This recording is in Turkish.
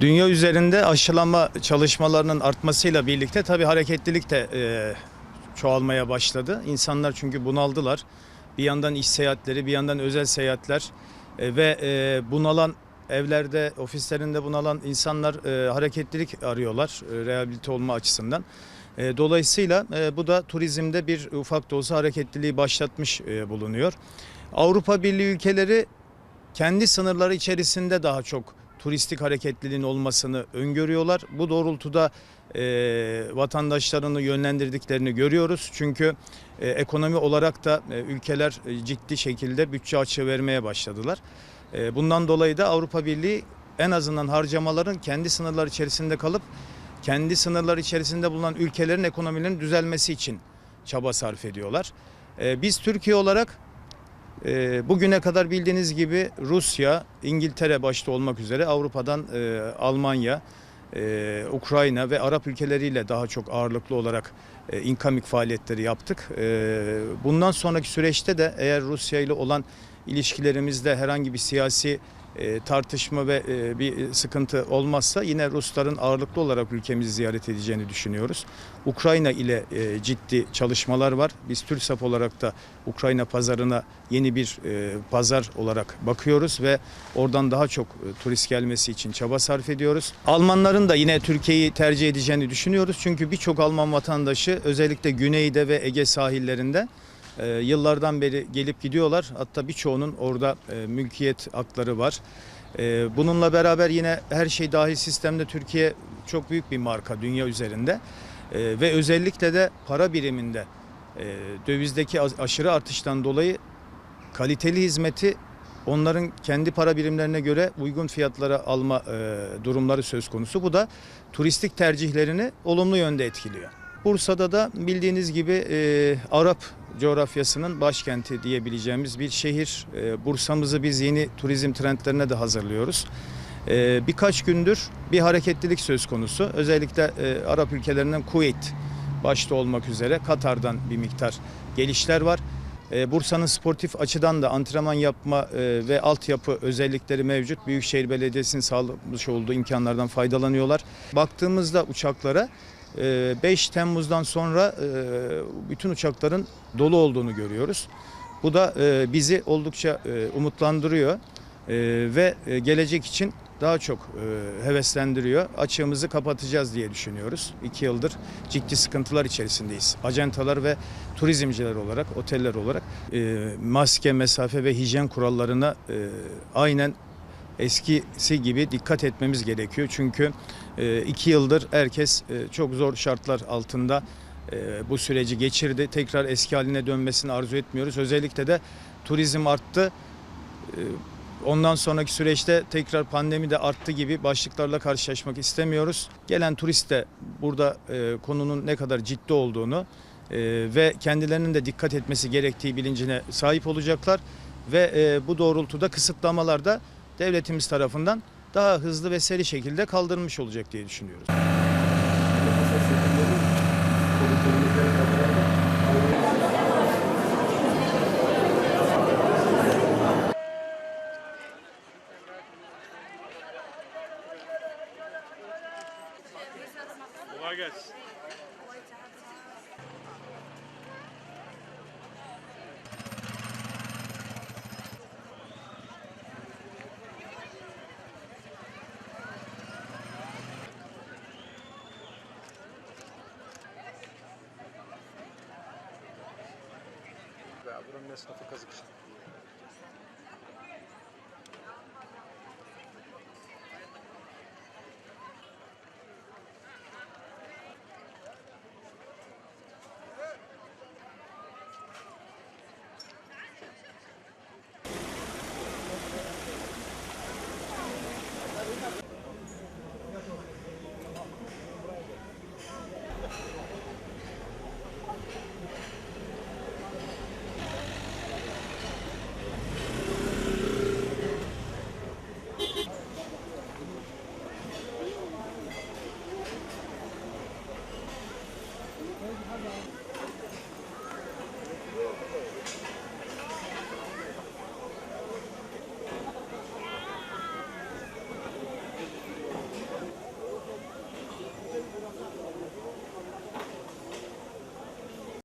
Dünya üzerinde aşılama çalışmalarının artmasıyla birlikte tabii hareketlilik de e, çoğalmaya başladı. İnsanlar çünkü bunaldılar. Bir yandan iş seyahatleri, bir yandan özel seyahatler e, ve e, bunalan evlerde, ofislerinde bunalan insanlar e, hareketlilik arıyorlar e, rehabilite olma açısından. E, dolayısıyla e, bu da turizmde bir ufak da olsa hareketliliği başlatmış e, bulunuyor. Avrupa Birliği ülkeleri kendi sınırları içerisinde daha çok turistik hareketliliğin olmasını öngörüyorlar. Bu doğrultuda e, vatandaşlarını yönlendirdiklerini görüyoruz. Çünkü e, ekonomi olarak da e, ülkeler e, ciddi şekilde bütçe açığı vermeye başladılar. E, bundan dolayı da Avrupa Birliği en azından harcamaların kendi sınırları içerisinde kalıp kendi sınırları içerisinde bulunan ülkelerin ekonomilerinin düzelmesi için çaba sarf ediyorlar. E, biz Türkiye olarak e, bugüne kadar bildiğiniz gibi Rusya, İngiltere başta olmak üzere Avrupa'dan e, Almanya, e, Ukrayna ve Arap ülkeleriyle daha çok ağırlıklı olarak e, inkamik faaliyetleri yaptık. E, bundan sonraki süreçte de eğer Rusya ile olan ilişkilerimizde herhangi bir siyasi e, tartışma ve e, bir sıkıntı olmazsa yine Rusların ağırlıklı olarak ülkemizi ziyaret edeceğini düşünüyoruz. Ukrayna ile e, ciddi çalışmalar var. Biz TÜRSAP olarak da Ukrayna pazarına yeni bir e, pazar olarak bakıyoruz ve oradan daha çok e, turist gelmesi için çaba sarf ediyoruz. Almanların da yine Türkiye'yi tercih edeceğini düşünüyoruz. Çünkü birçok Alman vatandaşı özellikle güneyde ve Ege sahillerinde e, yıllardan beri gelip gidiyorlar. Hatta birçoğunun orada e, mülkiyet hakları var. E, bununla beraber yine her şey dahil sistemde Türkiye çok büyük bir marka dünya üzerinde. E, ve özellikle de para biriminde e, dövizdeki aşırı artıştan dolayı kaliteli hizmeti onların kendi para birimlerine göre uygun fiyatlara alma e, durumları söz konusu. Bu da turistik tercihlerini olumlu yönde etkiliyor. Bursa'da da bildiğiniz gibi e, Arap coğrafyasının başkenti diyebileceğimiz bir şehir. E, Bursa'mızı biz yeni turizm trendlerine de hazırlıyoruz. E, birkaç gündür bir hareketlilik söz konusu. Özellikle e, Arap ülkelerinden Kuveyt başta olmak üzere Katar'dan bir miktar gelişler var. E, Bursa'nın sportif açıdan da antrenman yapma e, ve altyapı özellikleri mevcut. Büyükşehir Belediyesi'nin sağlamış olduğu imkanlardan faydalanıyorlar. Baktığımızda uçaklara 5 Temmuz'dan sonra e, bütün uçakların dolu olduğunu görüyoruz. Bu da e, bizi oldukça e, umutlandırıyor ve gelecek için daha çok heveslendiriyor. Açığımızı kapatacağız diye düşünüyoruz. İki yıldır ciddi sıkıntılar içerisindeyiz. Ajantalar ve turizmciler olarak, oteller olarak maske, mesafe ve hijyen kurallarına aynen eskisi gibi dikkat etmemiz gerekiyor. Çünkü e, iki yıldır herkes e, çok zor şartlar altında e, bu süreci geçirdi. Tekrar eski haline dönmesini arzu etmiyoruz. Özellikle de turizm arttı. Ondan sonraki süreçte tekrar pandemi de arttı gibi başlıklarla karşılaşmak istemiyoruz. Gelen turist de burada konunun ne kadar ciddi olduğunu ve kendilerinin de dikkat etmesi gerektiği bilincine sahip olacaklar. Ve bu doğrultuda kısıtlamalar da devletimiz tarafından daha hızlı ve seri şekilde kaldırılmış olacak diye düşünüyoruz. Kolay gelsin. Buranın esnafı kazık işte.